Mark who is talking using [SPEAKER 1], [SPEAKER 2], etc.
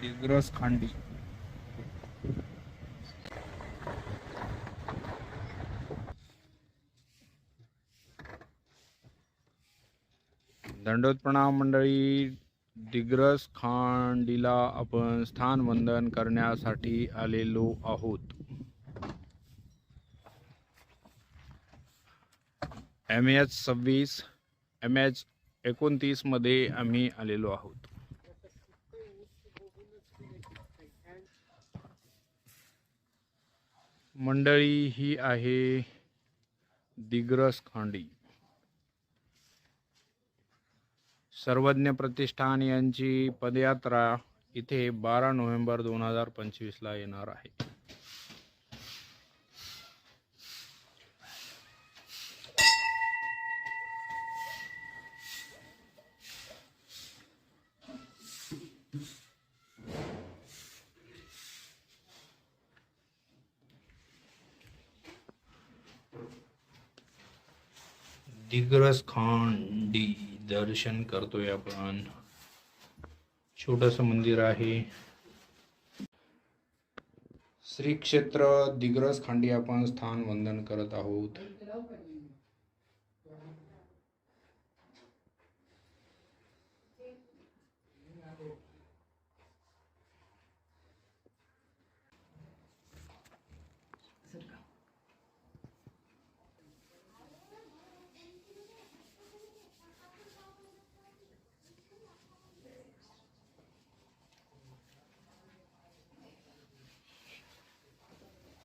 [SPEAKER 1] दिग्रस खांडी. दंडोत प्रणाम मंडळी. दिग्रस खांडीला आपण स्थान वंदन करण्यासाठी आलेलो आहोत. एम एच सव्वीस एम एच एकोणतीसमध्ये आम्ही आलेलो आहोत. मंडळी ही आहे दिग्रस खांडी. सर्वज्ञ प्रतिष्ठान यांची पदयात्रा इथे बारा नोव्हेंबर दोन हजार पंचवीसला येणार आहे. दिग्रस खांडी दर्शन करतोय आपण. छोटस मंदिर आहे. श्री क्षेत्र दिग्रस खांडी आपण स्थान वंदन करत आहोत.